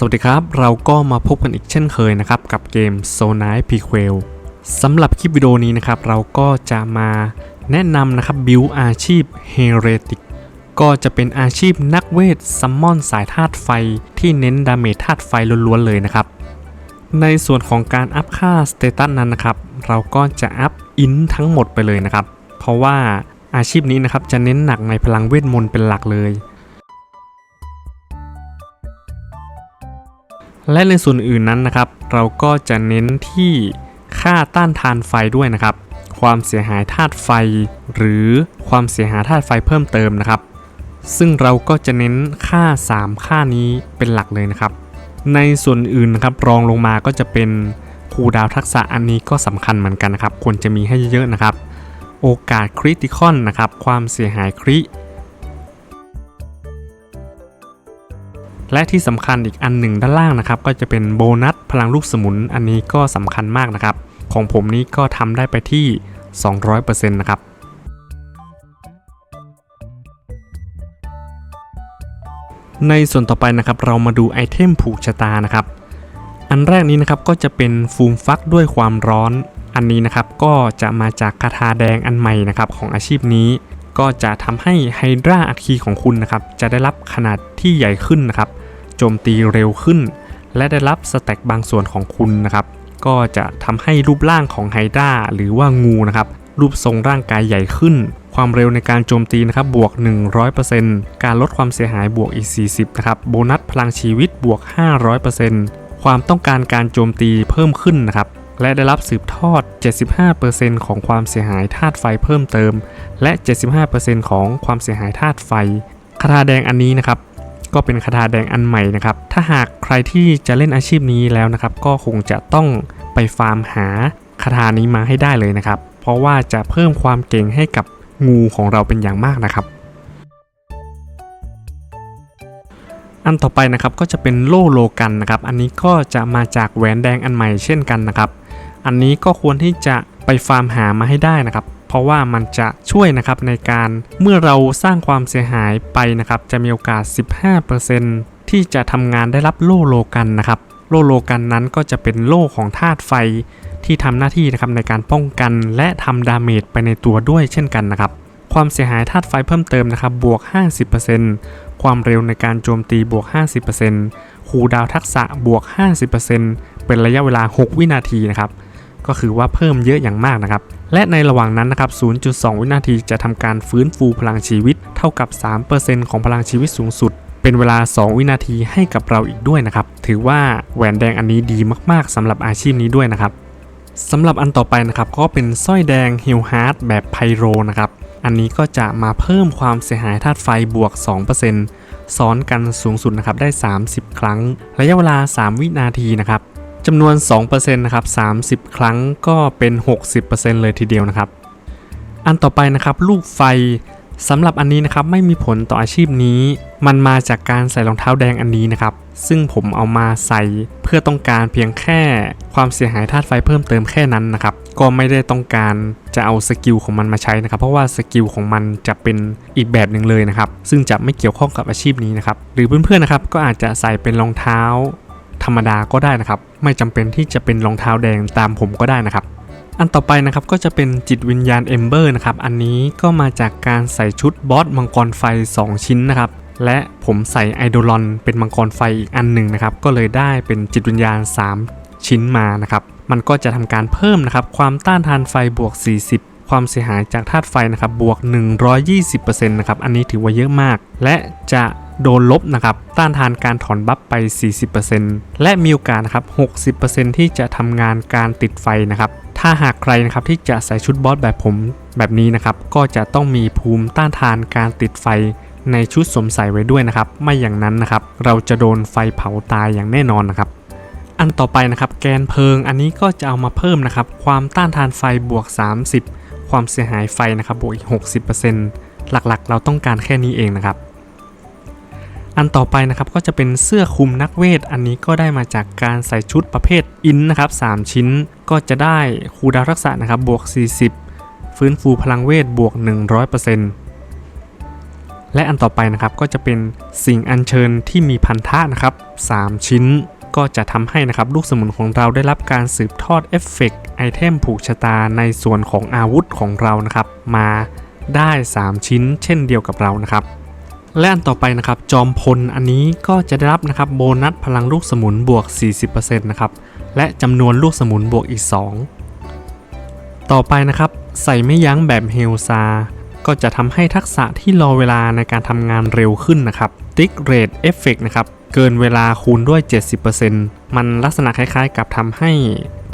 สวัสดีครับ เราก็มาพบกันอีกเช่นเคยนะครับ กับเกม s o n i p q u e l สำหรับคลิปวิดีโอนี้นะครับ เราก็จะมาแนะนำนะครับบิวอาชีพ Heretic ก็จะเป็นอาชีพนักเวทซัมมอนสายธาตุไฟที่เน้นดาเมจธาตุไฟล้วนๆเลยนะครับ ในส่วนของการอัพค่าสเตตัสนั้นนะครับ เราก็จะอัพอินทั้งหมดไปเลยนะครับ เพราะว่าอาชีพนี้นะครับจะเน้นหนักในพลังเวทมนต์เป็นหลักเลย และในส่วนอื่นนั้นนะครับ เราก็จะเน้นที่ค่าต้านทานไฟด้วยนะครับ ความเสียหายธาตุไฟ หรือความเสียหายธาตุไฟเพิ่มเติมนะครับ ซึ่งเราก็จะเน้นค่า 3 ค่านี้เป็นหลักเลยนะครับ ในส่วนอื่นนะครับรองลงมาก็จะเป็นคูดาวทักษะอันนี้ก็สำคัญเหมือนกันนะครับ ควรจะมีให้เยอะๆนะครับ โอกาสคริติคอนนะครับ ความเสียหายคริ และที่สำคัญอีกอันหนึ่งด้านล่างนะครับ ก็จะเป็นโบนัสพลังลูกสมุนอันนี้ก็สำคัญมากนะครับ ของผมนี้ก็ทำได้ไปที่ 200%นะครับในส่วนต่อไปนะครับเรามาดูไอเทมผูกชะตานะครับ อันแรกนี้นะครับก็จะเป็นฟูมฟักด้วยความร้อน อันนี้นะครับก็จะมาจากคาถาแดงอันใหม่นะครับของอาชีพนี้ ก็จะทำให้ไฮดราอัคคีของคุณนะครับ จะได้รับขนาดที่ใหญ่ขึ้นนะครับ โจมตีเร็วขึ้น และได้รับสแต็กบางส่วนของคุณนะครับ ก็จะทำให้รูปร่างของไฮดราหรือว่างูนะครับ รูปทรงร่างกายใหญ่ขึ้น ความเร็วในการโจมตีนะครับ บวก 100%การลดความเสียหายบวกอีก 40 นะครับ โบนัสพลังชีวิตบวก 500%ความต้องการการโจมตีเพิ่มขึ้นนะครับ และได้รับสืบทอด 75%ของความเสียหายธาตุไฟเพิ่มเติม และ 75%ของความเสียหายธาตุไฟคาถาแดงอันนี้นะครับ ก็เป็นคาถาแดงอันใหม่นะครับ ถ้าหากใครที่จะเล่นอาชีพนี้แล้วนะครับ ก็คงจะต้องไปฟาร์มหาคาถานี้มาให้ได้เลยนะครับ เพราะว่าจะเพิ่มความเก่งให้กับงูของเราเป็นอย่างมากนะครับ อันต่อไปนะครับก็จะเป็นโล่โลกันนะครับ อันนี้ก็จะมาจากแหวนแดงอันใหม่เช่นกันนะครับ อันนี้ก็ควรที่จะไปฟาร์มหามาให้ได้นะครับ เพราะว่ามันจะช่วยนะครับในการเมื่อเราสร้างความเสียหายไปนะครับจะมีโอกาส 15%ที่จะทำงานได้รับโลโลกันนะครับโลโลกันนั้นก็จะเป็นโลของธาตุไฟที่ทำหน้าที่นะครับในการป้องกันและทำดาเมจไปในตัวด้วยเช่นกันนะครับ ความเสียหายธาตุไฟเพิ่มเติมนะครับบวก 50%ความเร็วในการโจมตีบวก 50%คูดาวทักษะบวก 50%เป็นระยะเวลา 6 วินาทีนะครับ ก็คือว่าเพิ่มเยอะอย่างมากนะครับ และในระหว่างนั้นนะครับ 0.2 วินาทีจะทำการฟื้นฟูพลังชีวิต เท่ากับ 3%ของพลังชีวิตสูงสุด เป็นเวลา 2 วินาทีให้กับเราอีกด้วยนะครับ ถือว่าแหวนแดงอันนี้ดีมากๆสำหรับอาชีพนี้ด้วยนะครับสำหรับอันต่อไปนะครับก็เป็นสร้อยแดงฮิลฮาร์ดแบบไพโรนะครับอันนี้ก็จะมาเพิ่มความเสียหายธาตุไฟบวก 2%ซ้อนกันสูงสุดนะครับได้ 30 ครั้ง ระยะเวลา 3 วินาทีนะครับ จำนวน 2%นะครับ 30 ครั้งก็เป็น 60%เลยทีเดียวนะครับ อันต่อไปนะครับ ลูกไฟสำหรับอันนี้นะครับไม่มีผลต่ออาชีพนี้ มันมาจากการใส่รองเท้าแดงอันนี้นะครับ ซึ่งผมเอามาใส่เพื่อต้องการเพียงแค่ความเสียหายธาตุไฟเพิ่มเติมแค่นั้นนะครับ ก็ไม่ได้ต้องการจะเอาสกิลของมันมาใช้นะครับ เพราะว่าสกิลของมันจะเป็นอีกแบบหนึ่งเลยนะครับ ซึ่งจะไม่เกี่ยวข้องกับอาชีพนี้นะครับ หรือเพื่อนๆนะครับก็อาจจะใส่เป็นรองเท้า รรมดาก็ได้นะครับ ไม่จำเป็นที่จะเป็นรองเท้าแดงตามผมก็ได้นะครับ อันต่อไปนะครับก็จะเป็นจิตวิญญาณเอมเบอร์นะครับ อันนี้ก็มาจากการใส่ชุดบอสมังกรไฟ 2 ชิ้นนะครับ และผมใส่ไอโดลอนเป็นมังกรไฟอีกอันหนึ่งนะครับ ก็เลยได้เป็นจิตวิญญาณ 3 ชิ้นมานะครับ มันก็จะทำการเพิ่มนะครับความต้านทานไฟบวก 40ความเสียหายจากธาตุไฟนะครับบวก 120%นะครับ อันนี้ถือว่าเยอะมาก และจะ โดนลบนะครับต้านทานการถอนบัฟไป 40%และมีโอกาสนะครับ60%ที่จะทำงานการติดไฟนะครับถ้าหากใครนะครับที่จะใส่ชุดบอสแบบผมแบบนี้นะครับก็จะต้องมีภูมิต้านทานการติดไฟในชุดสวมใส่ไว้ด้วยนะครับ ไม่อย่างนั้นนะครับ เราจะโดนไฟเผาตายอย่างแน่นอนนะครับ อันต่อไปนะครับ แกนเพลิงอันนี้ก็จะเอามาเพิ่มนะครับ ความต้านทานไฟบวก 30 ความเสียหายไฟนะครับบวกอีก 60%หลักๆ เราต้องการแค่นี้เองนะครับ อันต่อไปนะครับก็จะเป็นเสื้อคลุมนักเวท อันนี้ก็ได้มาจากการใส่ชุดประเภทอินนะครับ3ชิ้น ก็จะได้คูดาวทักษะนะครับบวก 40 ฟื้นฟูพลังเวทบวก 100%และอันต่อไปนะครับก็จะเป็นสิ่งอัญเชิญที่มีพันธะนะครับ3ชิ้น ก็จะทำให้นะครับลูกสมุนของเราได้รับการสืบทอดเอฟเฟกต์ไอเทมผูกชะตาในส่วนของอาวุธของเรานะครับ มาได้ 3 ชิ้นเช่นเดียวกับเรานะครับ และอันต่อไปนะครับจอมพลอันนี้ก็จะได้รับนะครับโบนัสพลังลูกสมุนบวก 40%นะครับและจำนวนลูกสมุนบวกอีก 2 ต่อไปนะครับใส่ไม่ยั้งแบบเฮลซาก็จะทำให้ทักษะที่รอเวลาในการทำงานเร็วขึ้นนะครับติ๊กเรทเอฟเฟกนะครับเกินเวลาคูณด้วย 70%มันลักษณะคล้ายๆ กับทำให้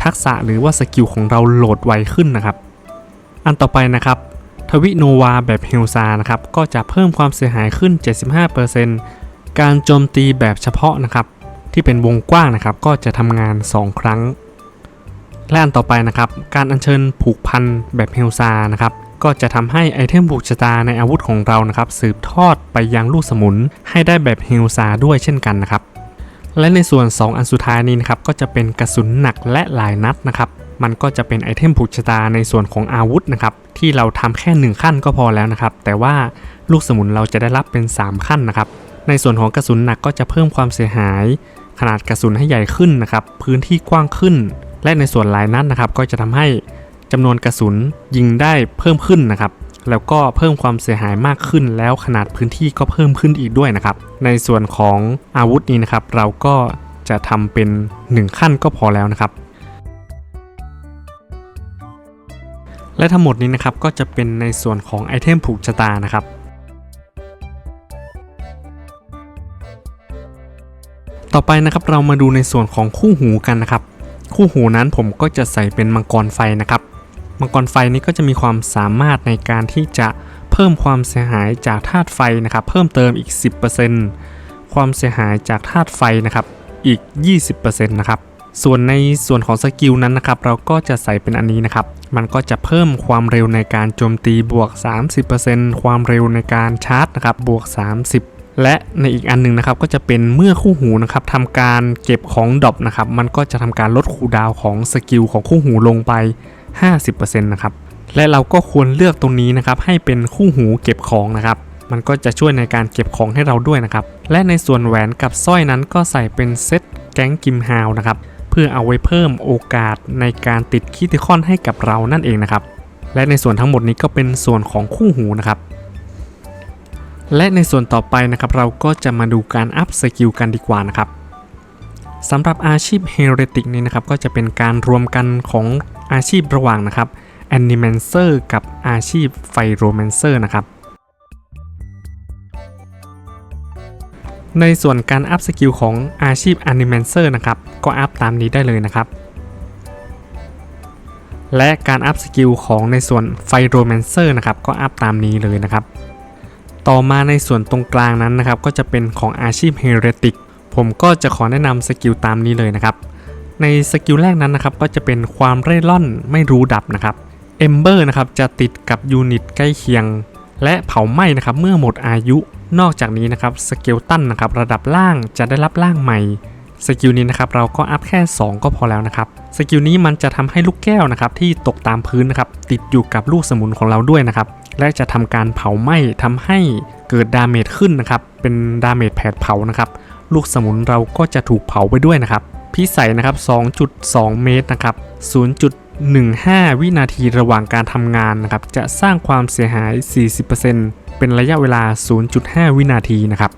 ทักษะหรือว่าสกิลของเราโหลดไวขึ้นนะครับ อันต่อไปนะครับ วิโนวาแบบเฮลซานะครับก็จะเพิ่มความเสียหายขึ้น 75%การโจมตีแบบเฉพาะนะครับที่เป็นวงกว้างนะครับก็จะทำงาน 2 ครั้งและอันต่อไปนะครับ การอัญเชิญผูกพันแบบเฮลซานะครับก็จะทำให้ไอเทมผูกชะตาในอาวุธของเรานะครับสืบทอดไปยังลูกสมุนให้ได้แบบเฮลซาด้วยเช่นกันนะครับ และในส่วน 2 อันสุดท้ายนี้นะครับก็จะเป็นกระสุนหนักและหลายนัดนะครับ มันก็จะเป็นไอเทมผูกชะตาในส่วนของอาวุธนะครับที่เราทำแค่ 1 ขั้นก็พอแล้วนะครับ แต่ว่าลูกสมุนเราจะได้รับเป็น 3 ขั้นนะครับ ในส่วนของกระสุนหนักก็จะเพิ่มความเสียหาย ขนาดกระสุนให้ใหญ่ขึ้นนะครับ พื้นที่กว้างขึ้น และในส่วนหลายนัดนะครับ ก็จะทำให้จำนวนกระสุนยิงได้เพิ่มขึ้นนะครับ แล้วก็เพิ่มความเสียหายมากขึ้น แล้วขนาดพื้นที่ก็เพิ่มขึ้นอีกด้วยนะครับ ในส่วนของอาวุธนี้นะครับ เราก็จะทำเป็น 1 ขั้นก็พอแล้วนะครับ และทั้งหมดนี้นะครับก็จะเป็นในส่วนของไอเทมผูกชะตานะครับต่อไปนะครับเรามาดูในส่วนของคู่หูกันนะครับ คู่หูนั้นผมก็จะใส่เป็นมังกรไฟนะครับ มังกรไฟนี้ก็จะมีความสามารถในการที่จะเพิ่มความเสียหายจากธาตุไฟนะครับ เพิ่มเติมอีก 10%ความเสียหายจากธาตุไฟนะครับอีก 20%นะครับ ส่วนในส่วนของสกิลนั้นนะครับ เราก็จะใส่เป็นอันนี้นะครับ มันก็จะเพิ่มความเร็วในการโจมตีบวก 30%ความเร็วในการชาร์จนะครับบวก 30และในอีกอันหนึงนะครับก็จะเป็นเมื่อคู่หูนะครับทำการเก็บของดรอปนะครับมันก็จะทำการลดคูดาวของสกิลของคู่หูลงไป 50%นะครับและเราก็ควรเลือกตรงนี้นะครับให้เป็นคู่หูเก็บของนะครับมันก็จะช่วยในการเก็บของให้เราด้วยนะครับและในส่วนแหวนกับสร้อยนั้นก็ใส่เป็นเซตแก๊งกิมฮาวนะครับ เพื่อเอาไว้เพิ่มโอกาสในการติดคิติคอนให้กับเรานั่นเองนะครับ และในส่วนทั้งหมดนี้ก็เป็นส่วนของคู่หูนะครับ และในส่วนต่อไปนะครับเราก็จะมาดูการอัพสกิลกันดีกว่านะครับสำหรับอาชีพเฮเรติกนี้นะครับก็จะเป็นการรวมกันของอาชีพระหว่างนะครับแอนิเมนเซอร์กับอาชีพไฟโรแมนเซอร์นะครับ ในส่วนการอัพสกิลของอาชีพ a n i m a n c e r นะครับ ก็อัพตามนี้ได้เลยนะครับ และการอัพสกิลของในส่วนไฟโรแมนเซอร์นะครับ ก็อัพตามนี้เลยนะครับ ต่อมาในส่วนตรงกลางนั้นนะครับ ก็จะเป็นของอาชีพเฮเรติกผมก็จะขอแนะนำสกิลตามนี้เลยนะครับ ในสกิลแรกนั้นนะครับ ก็จะเป็นความเร่ร่อนไม่รู้ดับนะครับเอมเบอร์นะครับจะติดกับยูนิตใกล้เคียง และเผาไหม้นะครับเมื่อหมดอายุ นอกจากนี้นะครับสเกลตันนะครับระดับล่างจะได้รับล่างใหม่สกิลนี้นะครับเราก็อัพแค่ 2 ก็พอแล้วนะครับสกิลนี้มันจะทำให้ลูกแก้วนะครับที่ตกตามพื้นนะครับติดอยู่กับลูกสมุนของเราด้วยนะครับและจะทำการเผาไหม้ทำให้เกิดดาเมจขึ้นนะครับเป็นดาเมจแผดเผานะครับลูกสมุนเราก็จะถูกเผาไปด้วยนะครับพิสัยนะครับ 2.2 เมตรนะครับ 15 วินาทีระหว่างการทำงานนะครับ จะสร้างความเสียหาย 40%เป็นระยะเวลา 0.5 วินาทีนะครับ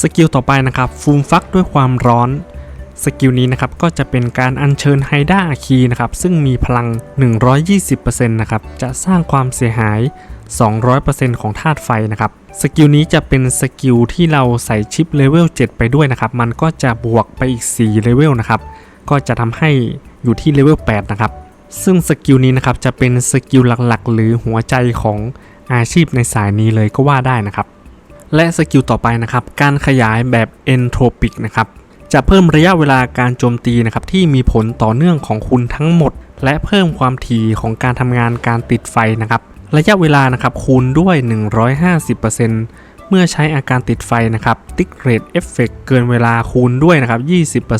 สกิลต่อไปนะครับฟูมฟักด้วยความร้อน สกิลนี้นะครับก็จะเป็นการอัญเชิญไฮด้าอาคีนะครับ ซึ่งมีพลัง 120%นะครับ จะสร้างความเสียหาย 200%ของธาตุไฟนะครับ สกิลนี้จะเป็นสกิลที่เราใส่ชิปเลเวล 7 ไปด้วยนะครับ มันก็จะบวกไปอีก 4 เลเวลนะครับ ก็จะทำให้ อยู่ที่เลเวล8นะครับ ซึ่งสกิลนี้นะครับจะเป็นสกิลหลักๆ หรือหัวใจของอาชีพในสายนี้เลยก็ว่าได้นะครับ และสกิลต่อไปนะครับ การขยายแบบเอนโทรปิกนะครับ จะเพิ่มระยะเวลาการโจมตีนะครับที่มีผลต่อเนื่องของคุณทั้งหมด และเพิ่มความถี่ของการทำงานการติดไฟนะครับ ระยะเวลานะครับคูณด้วย 150%เมื่อใช้อาการติดไฟนะครับติ๊กเรทเอฟเฟกเกินเวลาคูณด้วยนะครับ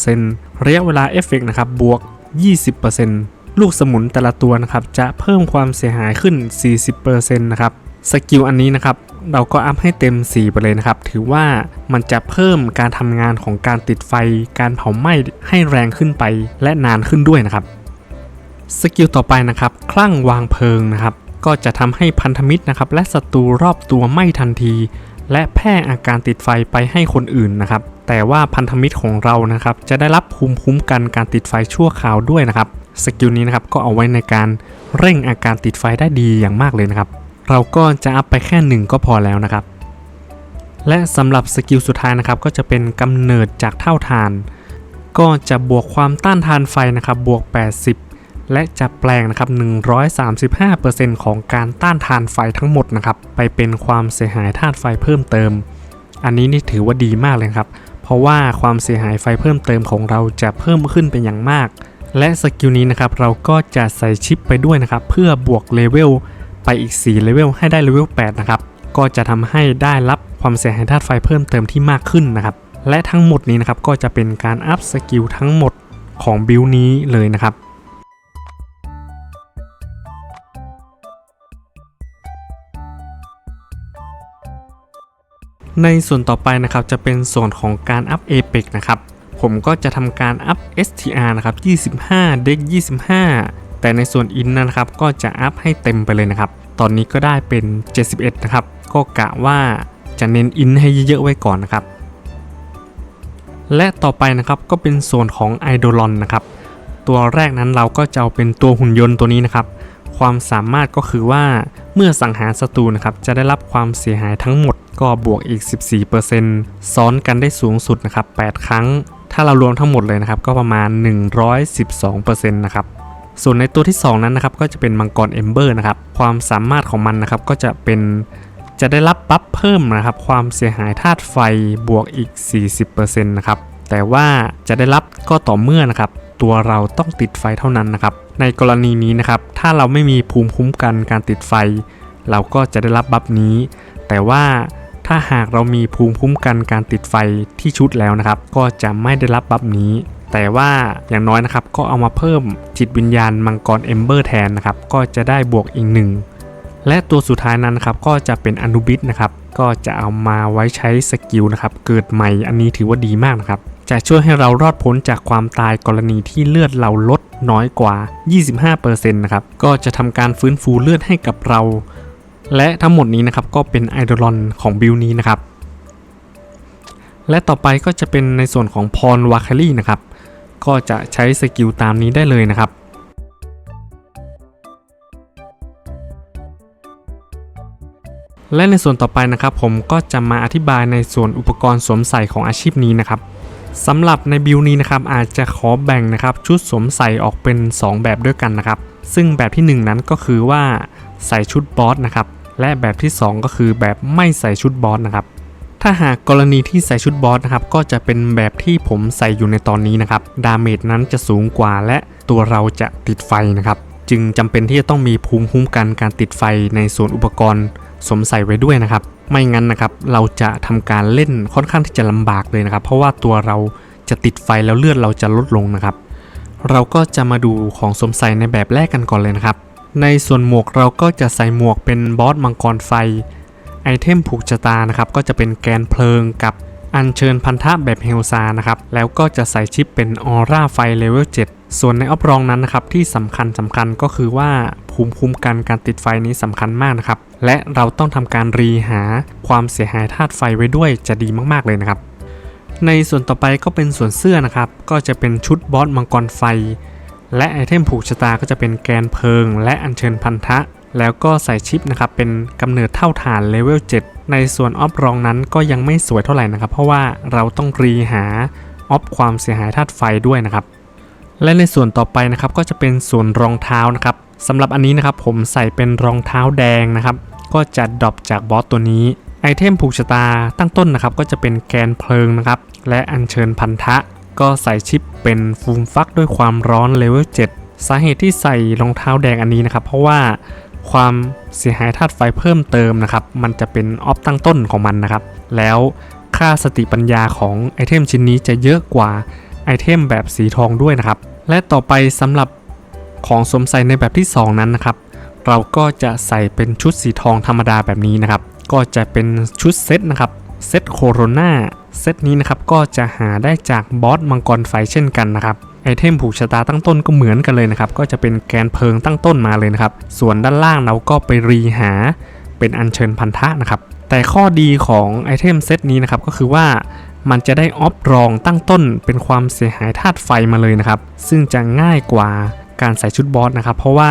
20%ระยะเวลาเอฟเฟกนะครับบวก 20%ลูกสมุนแต่ละตัวนะครับจะเพิ่มความเสียหายขึ้น 40%นะครับสกิลอันนี้นะครับเราก็อัพให้เต็ม4ไปเลยนะครับถือว่ามันจะเพิ่มการทำงานของการติดไฟ การเผาไหม้ให้แรงขึ้นไปและนานขึ้นด้วยนะครับสกิลต่อไปนะครับคลั่งวางเพลิงนะครับก็จะทำให้พันธมิตรนะครับและศัตรูรอบตัวไหม้ทันที และแพร่อาการติดไฟไปให้คนอื่นนะครับ แต่ว่าพันธมิตรของเรานะครับ จะได้รับภูมิคุ้มกันการติดไฟชั่วคราวด้วยนะครับ สกิลนี้นะครับก็เอาไว้ในการเร่งอาการติดไฟได้ดีอย่างมากเลยนะครับ เราก็จะอัพไปแค่หนึ่งก็พอแล้วนะครับ และสำหรับสกิลสุดท้ายนะครับ ก็จะเป็นกำเนิดจากเท่าทาน ก็จะบวกความต้านทานไฟนะครับ บวก 80 และจะแปลงนะครับ 135%ของการต้านทานไฟทั้งหมดนะครับ ไปเป็นความเสียหายธาตุไฟเพิ่มเติม อันนี้นี่ถือว่าดีมากเลยครับ เพราะว่าความเสียหายไฟเพิ่มเติมของเราจะเพิ่มขึ้นเป็นอย่างมาก และสกิลนี้นะครับเราก็จะใส่ชิปไปด้วยนะครับ เพื่อบวกเลเวลไปอีก4เลเวลให้ได้เลเวล8นะครับ ก็จะทำให้ได้รับความเสียหายธาตุไฟเพิ่มเติมที่มากขึ้นนะครับ และทั้งหมดนี้นะครับก็จะเป็นการอัพสกิลทั้งหมดของบิลนี้เลยนะครับ ในส่วนต่อไปนะครับจะเป็นส่วนของการอัพ Apex นะครับผมก็จะทำการอัพ STR นะครับ25 เด็ก 25 แต่ในส่วนอินนะครับก็จะอัพให้เต็มไปเลยนะครับ ตอนนี้ก็ได้เป็น 71 นะครับ ก็กะว่าจะเน้นอินให้เยอะๆไว้ก่อนนะครับ และต่อไปนะครับก็เป็นส่วนของไอดลอนนะครับ ตัวแรกนั้นเราก็จะเอาเป็นตัวหุ่นยนต์ตัวนี้นะครับ ความสามารถก็คือว่า เมื่อสังหารศัตรูนะครับจะได้รับความเสียหายทั้งหมดก็บวกอีก 14%ซ้อนกันได้สูงสุดนะครับ 8 ครั้ง ถ้าเรารวมทั้งหมดเลยนะครับ ก็ประมาณ 112%นะครับส่วนในตัวที่ 2 นั้นนะครับก็จะเป็นมังกรเอมเบอร์นะครับความสามารถของมันนะครับก็จะเป็นจะได้รับบัฟเพิ่มนะครับ ความเสียหายธาตุไฟบวกอีก 40%นะครับแต่ว่าจะได้รับก็ต่อเมื่อนะครับ ตัวเราต้องติดไฟเท่านั้นนะครับ ในกรณีนี้นะครับ ถ้าเราไม่มีภูมิคุ้มกันการติดไฟ เราก็จะได้รับบัฟนี้ แต่ว่าถ้าหากเรามีภูมิคุ้มกันการติดไฟที่ชุดแล้วนะครับ ก็จะไม่ได้รับบัฟนี้ แต่ว่าอย่างน้อยนะครับก็เอามาเพิ่มจิตวิญญาณมังกรเอมเบอร์แทนนะครับ ก็จะได้บวกอีกหนึ่งและตัวสุดท้ายนั้นนะครับก็จะเป็นอนุบิสนะครับ ก็จะเอามาไว้ใช้สกิลนะครับ เกิดใหม่อันนี้ถือว่าดีมากนะครับ จะช่วยให้เรารอดพ้นจากความตายกรณีที่เลือดเราลดน้อยกว่า 25%นะครับ ก็จะทำการฟื้นฟูเลือดให้กับเรา และทั้งหมดนี้นะครับก็เป็นไอดอลอนของบิลนี้นะครับ และต่อไปก็จะเป็นในส่วนของพรวาคารีนะครับ ก็จะใช้สกิลตามนี้ได้เลยนะครับและในส่วนต่อไปนะครับผมก็จะมาอธิบายในส่วนอุปกรณ์สวมใส่ของอาชีพนี้นะครับ สำหรับในบิลนี้นะครับอาจจะขอแบ่งนะครับชุดสวมใส่ออกเป็น 2 แบบด้วยกันนะครับ ซึ่งแบบที่ 1 นั้นก็คือว่าใส่ชุดบอสนะครับและแบบที่ 2 ก็คือแบบไม่ใส่ชุดบอสนะครับถ้าหากกรณีที่ใส่ชุดบอสนะครับก็จะเป็นแบบที่ผมใส่อยู่ในตอนนี้นะครับดาเมจนั้นจะสูงกว่าและตัวเราจะติดไฟนะครับจึงจำเป็นที่จะต้องมีภูมิคุ้มกันการติดไฟในส่วนอุปกรณ์สวมใส่ไว้ด้วยนะครับ ไม่งั้นนะครับเราจะทำการเล่นค่อนข้างที่จะลำบากเลยนะครับ เพราะว่าตัวเราจะติดไฟแล้วเลือดเราจะลดลงนะครับ เราก็จะมาดูของสวมใส่ในแบบแรกกันก่อนเลยนะครับ ในส่วนหมวกเราก็จะใส่หมวกเป็นบอสมังกรไฟไอเทมผูกชะตานะครับก็จะเป็นแกนเพลิงกับอัญเชิญพันธะแบบเฮลซานะครับแล้วก็จะใส่ชิปเป็นออร่าไฟเลเวล7ส่วนในออฟรองนั้นนะครับที่สำคัญสำคัญก็คือว่าภูมิคุ้มกันการติดไฟนี้สำคัญมากนะครับ และเราต้องทำการรีหาความเสียหายธาตุไฟไว้ด้วยจะดีมากๆเลยนะครับ ในส่วนต่อไปก็เป็นส่วนเสื้อนะครับ ก็จะเป็นชุดบอสมังกรไฟ และไอเทมผูกชะตาก็จะเป็นแกนเพลิง และอัญเชิญพันธะ แล้วก็ใส่ชิปนะครับเป็นกำเนิดเท่าฐานเลเวล7ในส่วนออฟรองนั้นก็ยังไม่สวยเท่าไหร่นะครับ เพราะว่าเราต้องรีหาออฟความเสียหายธาตุไฟด้วยนะครับและในส่วนต่อไปนะครับก็จะเป็นส่วนรองเท้านะครับสำหรับอันนี้นะครับผมใส่เป็นรองเท้าแดงนะครับ ก็จะดรอปจากบอสตัวนี้ไอเทมผูกชะตาตั้งต้นนะครับก็จะเป็นแกนเพลิงนะครับ และอัญเชิญพันธะ ก็ใส่ชิปเป็นฟูมฟักด้วยความร้อนเลเวล7สาเหตุที่ใส่รองเท้าแดงอันนี้นะครับ เพราะว่าความเสียหายธาตุไฟเพิ่มเติมนะครับ มันจะเป็นออฟตั้งต้นของมันนะครับ แล้วค่าสติปัญญาของไอเทมชิ้นนี้จะเยอะกว่าไอเทมแบบสีทองด้วยนะครับ และต่อไปสำหรับของสวมใส่ในแบบที่ 2 นั้นนะครับ เราก็จะใส่เป็นชุดสีทองธรรมดาแบบนี้นะครับ ก็จะเป็นชุดเซตนะครับ เซตโคโรนาเซตนี้นะครับก็จะหาได้จากบอสมังกรไฟเช่นกันนะครับไอเทมผูกชะตาตั้งต้นก็เหมือนกันเลยนะครับ ก็จะเป็นแกนเพลิงตั้งต้นมาเลยนะครับ ส่วนด้านล่างเราก็ไปรีหาเป็นอัญเชิญพันธะนะครับ แต่ข้อดีของไอเทมเซตนี้นะครับก็คือว่ามันจะได้ออฟรองตั้งต้นเป็นความเสียหายธาตุไฟมาเลยนะครับ ซึ่งจะง่ายกว่าการใส่ชุดบอสนะครับ เพราะว่า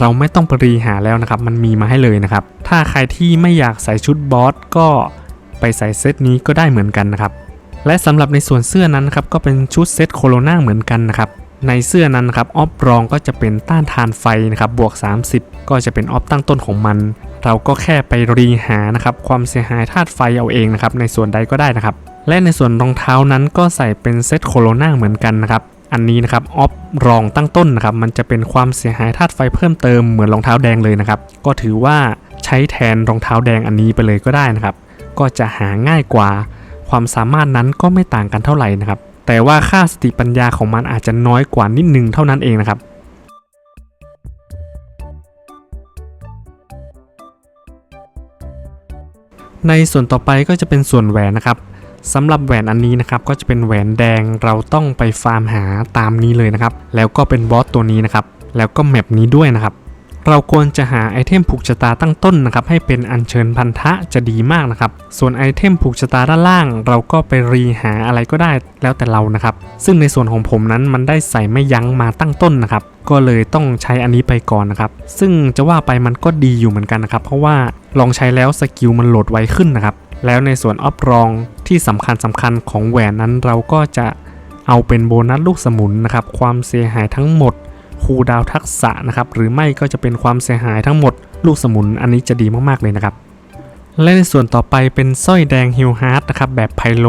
เราไม่ต้องปรีหาแล้วนะครับ มันมีมาให้เลยนะครับ ถ้าใครที่ไม่อยากใส่ชุดบอสก็ไปใส่เซตนี้ก็ได้เหมือนกันนะครับ และสำหรับในส่วนเสื้อนั้นครับก็เป็นชุดเซตโคโรนาเหมือนกันนะครับ ในเสื้อนั้นครับออฟรองก็จะเป็นต้านทานไฟนะครับบวก 30 ก็จะเป็นออฟตั้งต้นของมัน เราก็แค่ไปรีหานะครับความเสียหายธาตุไฟเอาเองนะครับในส่วนใดก็ได้นะครับ และในส่วนรองเท้านั้นก็ใส่เป็นเซตโคโรนาเหมือนกันนะครับ อันนี้นะครับออฟรองตั้งต้นนะครับมันจะเป็นความเสียหายธาตุไฟเพิ่มเติมเหมือนรองเท้าแดงเลยนะครับก็ถือว่าใช้แทนรองเท้าแดงอันนี้ไปเลยก็ได้นะครับ ก็จะหาง่ายกว่า ความสามารถนั้นก็ไม่ต่างกันเท่าไหร่นะครับ แต่ว่าค่าสติปัญญาของมันอาจจะน้อยกว่านิดนึงเท่านั้นเองนะครับในส่วนต่อไปก็จะเป็นส่วนแหวนนะครับ สำหรับแหวนอันนี้นะครับก็จะเป็นแหวนแดงเราต้องไปฟาร์มหาตามนี้เลยนะครับ แล้วก็เป็นบอสตัวนี้นะครับ แล้วก็แมปนี้ด้วยนะครับ เราควรจะหาไอเทมผูกชะตาตั้งต้นนะครับ ให้เป็นอัญเชิญพันธะจะดีมากนะครับ ส่วนไอเทมผูกชะตาด้านล่าง เราก็ไปรีหาอะไรก็ได้แล้วแต่เรานะครับ ซึ่งในส่วนของผมนั้นมันได้ใส่ไม่ยั้งมาตั้งต้นนะครับก็เลยต้องใช้อันนี้ไปก่อนนะครับ ซึ่งจะว่าไปมันก็ดีอยู่เหมือนกันนะครับ เพราะว่าลองใช้แล้วสกิลมันโหลดไวขึ้นนะครับ แล้วในส่วนออฟรอง ที่สำคัญสำคัญของแหวนนั้นเราก็จะเอาเป็นโบนัสลูกสมุนนะครับ ความเสียหายทั้งหมดคูดาวทักษะนะครับ หรือไม่ก็จะเป็นความเสียหายทั้งหมดลูกสมุนอันนี้จะดีมากๆเลยนะครับ และในส่วนต่อไปเป็นสร้อยแดงฮิลฮาร์ดนะครับแบบไพโล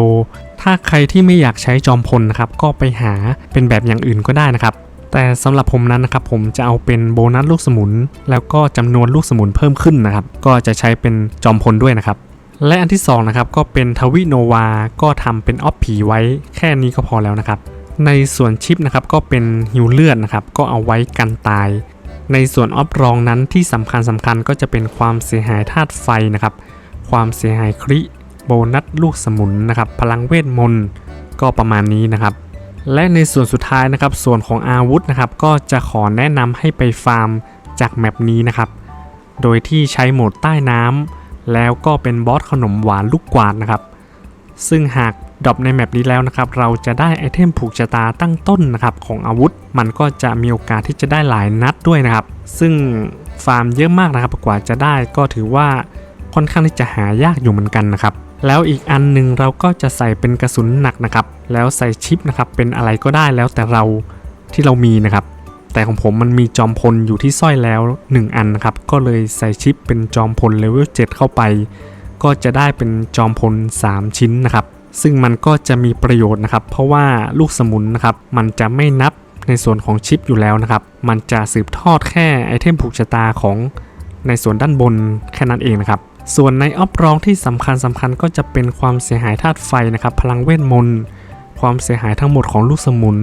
ถ้าใครที่ไม่อยากใช้จอมพลนะครับ ก็ไปหาเป็นแบบอย่างอื่นก็ได้นะครับ แต่สำหรับผมนั้นนะครับ ผมจะเอาเป็นโบนัสลูกสมุน แล้วก็จำนวนลูกสมุนเพิ่มขึ้นนะครับ ก็จะใช้เป็นจอมพลด้วยนะครับ และอันที่สองนะครับก็เป็นทวิโนวา ก็ทำเป็นออฟผีไว้แค่นี้ก็พอแล้วนะครับ ในส่วนชิปนะครับก็เป็นฮิวเลือดนะครับก็เอาไว้กันตาย ในส่วนออฟรองนั้นที่สำคัญสำคัญก็จะเป็นความเสียหายธาตุไฟนะครับ ความเสียหายคริโบนัสลูกสมุนนะครับพลังเวทมนต์ก็ประมาณนี้นะครับ และในส่วนสุดท้ายนะครับส่วนของอาวุธนะครับก็จะขอแนะนำให้ไปฟาร์มจากแมปนี้นะครับ โดยที่ใช้โหมดใต้น้ำ แล้วก็เป็นบอสขนมหวานลูกกวาดนะครับ ซึ่งหากดรอปในแมปนี้แล้วนะครับ เราจะได้ไอเทมผูกชะตาตั้งต้นนะครับของอาวุธ มันก็จะมีโอกาสที่จะได้หลายนัดด้วยนะครับ ซึ่งฟาร์มเยอะมากนะครับกว่าจะได้ก็ถือว่าค่อนข้างที่จะหายากอยู่เหมือนกันนะครับ แล้วอีกอันหนึ่งเราก็จะใส่เป็นกระสุนหนักนะครับ แล้วใส่ชิปนะครับเป็นอะไรก็ได้แล้วแต่เราที่เรามีนะครับ แต่ของผมมันมีจอมพลอยู่ที่สร้อยแล้ว 1 อันนะครับ ก็เลยใส่ชิปเป็นจอมพลเลเวล7เข้าไป ก็จะได้เป็นจอมพล 3 ชิ้นนะครับ ซึ่งมันก็จะมีประโยชน์นะครับ เพราะว่าลูกสมุนนะครับ มันจะไม่นับในส่วนของชิปอยู่แล้วนะครับ มันจะสืบทอดแค่ไอเทมผูกชะตาของในส่วนด้านบนแค่นั้นเองนะครับ ส่วนในออฟรองที่สำคัญสำคัญก็จะเป็นความเสียหายธาตุไฟนะครับ พลังเวทมนต์ ความเสียหายทั้งหมดของลูกสมุน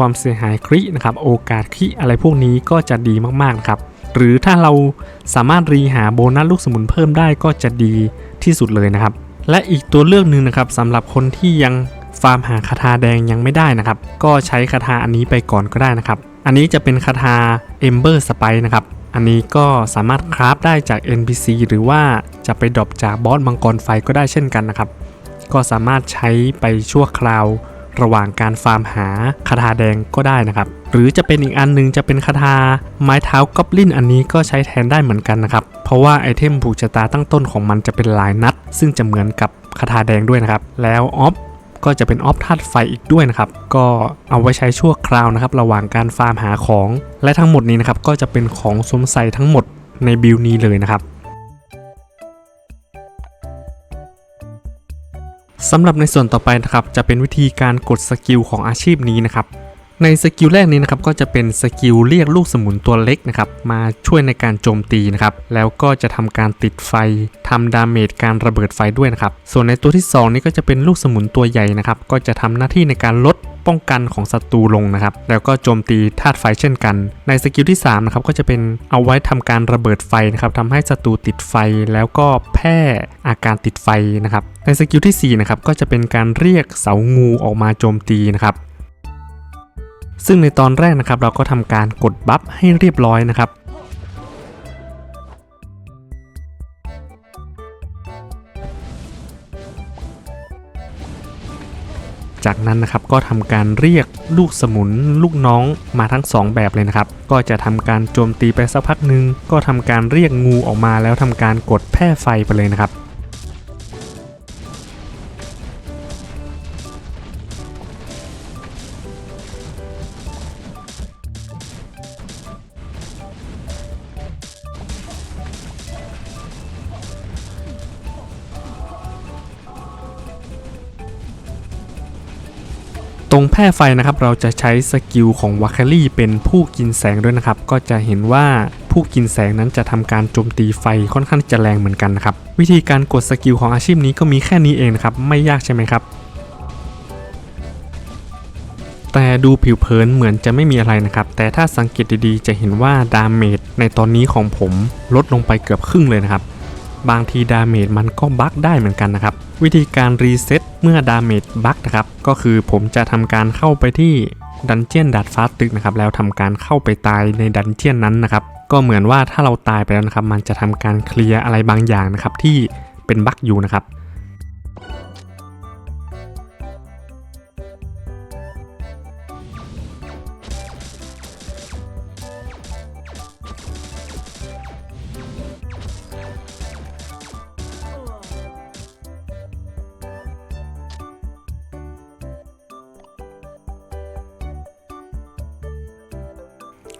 ความเสียหายครินะครับโอกาสคริอะไรพวกนี้ก็จะดีมากๆนะครับหรือถ้าเราสามารถรีหาโบนัสลูกสมุนเพิ่มได้ก็จะดีที่สุดเลยนะครับ และอีกตัวเลือกหนึ่งนะครับสำหรับคนที่ยังฟาร์มหาคาถาแดงยังไม่ได้นะครับ ก็ใช้คาถาอันนี้ไปก่อนก็ได้นะครับ อันนี้จะเป็นคาถา Ember Spike นะครับ อันนี้ก็สามารถคราฟได้จาก NPC หรือว่าจะไปดรอปจากบอสมังกรไฟก็ได้เช่นกันนะครับ ก็สามารถใช้ไปชั่วคราว ระหว่างการฟาร์มหาคาถาแดงก็ได้นะครับ หรือจะเป็นอีกอันหนึงจะเป็นคาถาไม้เท้ากอบลินอันนี้ก็ใช้แทนได้เหมือนกันนะครับ เพราะว่าไอเทมผูกชะตาตั้งต้นของมันจะเป็นลายนัด ซึ่งจะเหมือนกับคาถาแดงด้วยนะครับ แล้วออฟก็จะเป็นออฟธาตุไฟอีกด้วยนะครับ ก็เอาไว้ใช้ชั่วคราวนะครับ ระหว่างการฟาร์มหาของ และทั้งหมดนี้นะครับก็จะเป็นของสวมใส่ทั้งหมดในบิลนี้เลยนะครับ สำหรับในส่วนต่อไปนะครับจะเป็นวิธีการกดสกิลของอาชีพนี้นะครับ ในสกิลแรกนี้นะครับก็จะเป็นสกิลเรียกลูกสมุนตัวเล็กนะครับมาช่วยในการโจมตีนะครับแล้วก็จะทำการติดไฟทำดาเมจการระเบิดไฟด้วยนะครับส่วนในตัวที่ 2 นี้ก็จะเป็นลูกสมุนตัวใหญ่นะครับก็จะทำหน้าที่ในการลดป้องกันของศัตรูลงนะครับแล้วก็โจมตีธาตุไฟเช่นกัน ในสกิลที่3นะครับก็จะเป็นเอาไว้ทำการระเบิดไฟนะครับทำให้ศัตรูติดไฟแล้วก็แพร่อาการติดไฟนะครับในสกิลที่4นะครับก็จะเป็นการเรียกเสางูออกมาโจมตีนะครับ ซึ่งในตอนแรกนะครับเราก็ทำการกดบัฟให้เรียบร้อยนะครับจากนั้นนะครับก็ทำการเรียกลูกสมุนลูกน้องมาทั้ง 2 แบบเลยนะครับ ก็จะทำการโจมตีไปสักพักหนึ่งก็ทำการเรียกงูออกมาแล้วทำการกดแพร่ไฟไปเลยนะครับ ตรงแพร่ไฟนะครับเราจะใช้สกิลของวาคารี่เป็นผู้กินแสงด้วยนะครับ ก็จะเห็นว่าผู้กินแสงนั้นจะทำการโจมตีไฟค่อนข้างจะแรงเหมือนกันนะครับ วิธีการกดสกิลของอาชีพนี้ก็มีแค่นี้เองนะครับ ไม่ยากใช่ไหมครับ แต่ดูผิวเผินเหมือนจะไม่มีอะไรนะครับ แต่ถ้าสังเกตดีๆ จะเห็นว่าดาเมจในตอนนี้ของผมลดลงไปเกือบครึ่งเลยนะครับ บางทีดาเมจมันก็บั๊กได้เหมือนกันนะครับ วิธีการรีเซ็ตเมื่อดาเมจบั๊กนะครับ ก็คือผมจะทำการเข้าไปที่ดันเจียนดาดฟ้าตึกนะครับ แล้วทำการเข้าไปตายในดันเจียนนั้นนะครับ ก็เหมือนว่าถ้าเราตายไปแล้วนะครับ มันจะทำการเคลียร์อะไรบางอย่างนะครับที่เป็นบั๊กอยู่นะครับ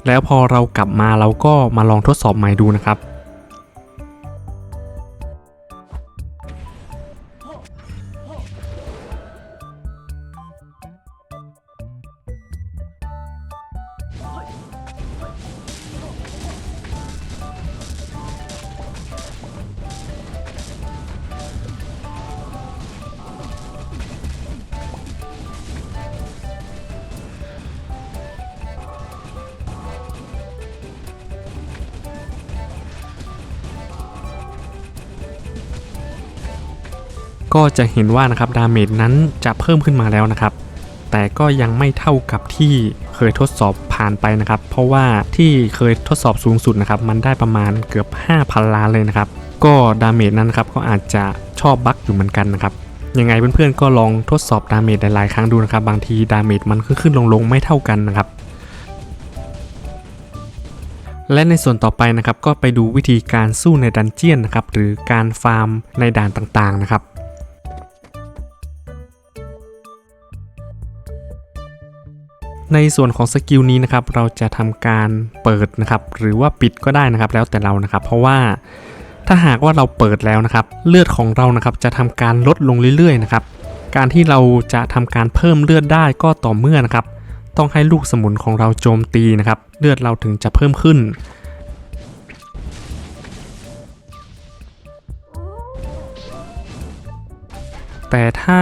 แล้วพอเรากลับมาเราก็มาลองทดสอบใหม่ดูนะครับ ก็จะเห็นว่านะครับดาเมจนั้นจะเพิ่มขึ้นมาแล้วนะครับ แต่ก็ยังไม่เท่ากับที่เคยทดสอบผ่านไปนะครับ เพราะว่าที่เคยทดสอบสูงสุดนะครับ มันได้ประมาณเกือบ 5,000 ล้านเลยนะครับ ก็ดาเมจนั้นนครับก็อาจจะชอบบั๊กอยู่เหมือนกันนะครับยังไงเพื่อนๆก็ลองทดสอบดาเมจหลายๆครั้งดูนะครับ บางทีดาเมจมันขึ้นขึ้นลงลงๆไม่เท่ากันนะครับ และในส่วนต่อไปนะครับก็ไปดูวิธีการสู้ในดันเจียนนะครับหรือการฟาร์มในด่านต่างๆนะครับ ในส่วนของสกิลนี้นะครับเราจะทำการเปิดนะครับหรือว่าปิดก็ได้นะครับแล้วแต่เรานะครับ เพราะว่าถ้าหากว่าเราเปิดแล้วนะครับ เลือดของเรานะครับจะทำการลดลงเรื่อยๆนะครับการที่เราจะทำการเพิ่มเลือดได้ก็ต่อเมื่อนะครับ ต้องให้ลูกสมุนของเราโจมตีนะครับ เลือดเราถึงจะเพิ่มขึ้นแต่ถ้า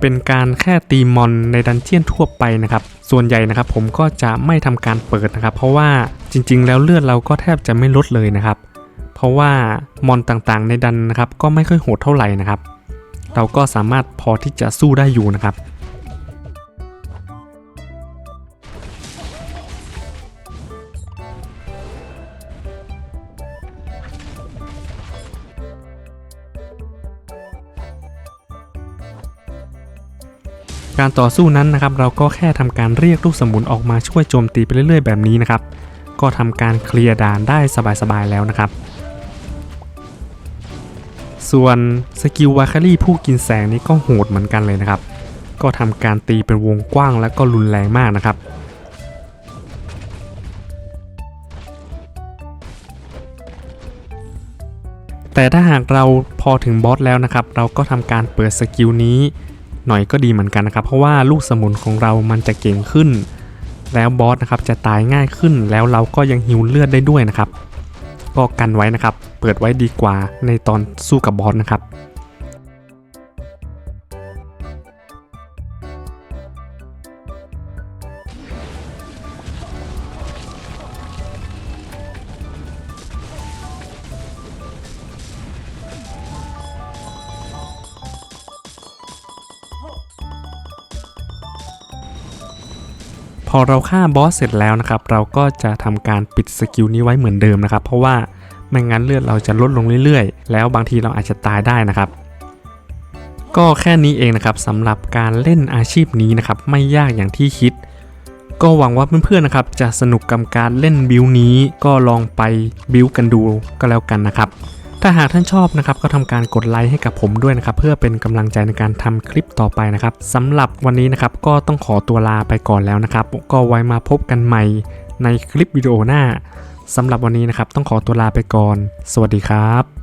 เป็นการแค่ตีมอนในดันเจียนทั่วไปนะครับ ส่วนใหญ่นะครับผมก็จะไม่ทำการเปิดนะครับ เพราะว่าจริง ๆ แล้วเลือดเราก็แทบจะไม่ลดเลยนะครับ เพราะว่ามอนต่างๆ ในดันนะครับก็ไม่ค่อยโหดเท่าไหร่นะครับ เราก็สามารถพอที่จะสู้ได้อยู่นะครับ การต่อสู้นั้นนะครับเราก็แค่ทำการเรียกลูกสมุนออกมาช่วยโจมตีไปเรื่อยๆ แบบนี้นะครับ ก็ทำการเคลียร์ด่านได้สบายๆแล้วนะครับ ส่วนสกิลวาคารี่ผู้กินแสงนี้ก็โหดเหมือนกันเลยนะครับ ก็ทำการตีเป็นวงกว้างและก็รุนแรงมากนะครับแต่ถ้าหากเราพอถึงบอสแล้วนะครับ เราก็ทำการเปิดสกิลนี้ หน่อยก็ดีเหมือนกันนะครับ เพราะว่าลูกสมุนของเรามันจะเก่งขึ้น แล้วบอสนะครับจะตายง่ายขึ้น แล้วเราก็ยังฮิวเลือดได้ด้วยนะครับ ก็กันไว้นะครับ เปิดไว้ดีกว่าในตอนสู้กับบอสนะครับ พอเราฆ่าบอสเสร็จแล้วนะครับ เราก็จะทำการปิดสกิลนี้ไว้เหมือนเดิมนะครับ เพราะว่าไม่งั้นเลือดเราจะลดลงเรื่อยๆ แล้วบางทีเราอาจจะตายได้นะครับ ก็แค่นี้เองนะครับสำหรับการเล่นอาชีพนี้นะครับ ไม่ยากอย่างที่คิด ก็หวังว่าเพื่อนๆนะครับ จะสนุกกับการเล่นบิวนี้ ก็ลองไปบิวกันดูก็แล้วกันนะครับ ถ้าหากท่านชอบนะครับก็ทำการกดไลค์ให้กับผมด้วยนะครับเพื่อเป็นกำลังใจในการทำคลิปต่อไปนะครับสำหรับวันนี้นะครับก็ต้องขอตัวลาไปก่อนแล้วนะครับ ก็ไว้มาพบกันใหม่ในคลิปวิดีโอหน้าสำหรับวันนี้นะครับต้องขอตัวลาไปก่อน สวัสดีครับ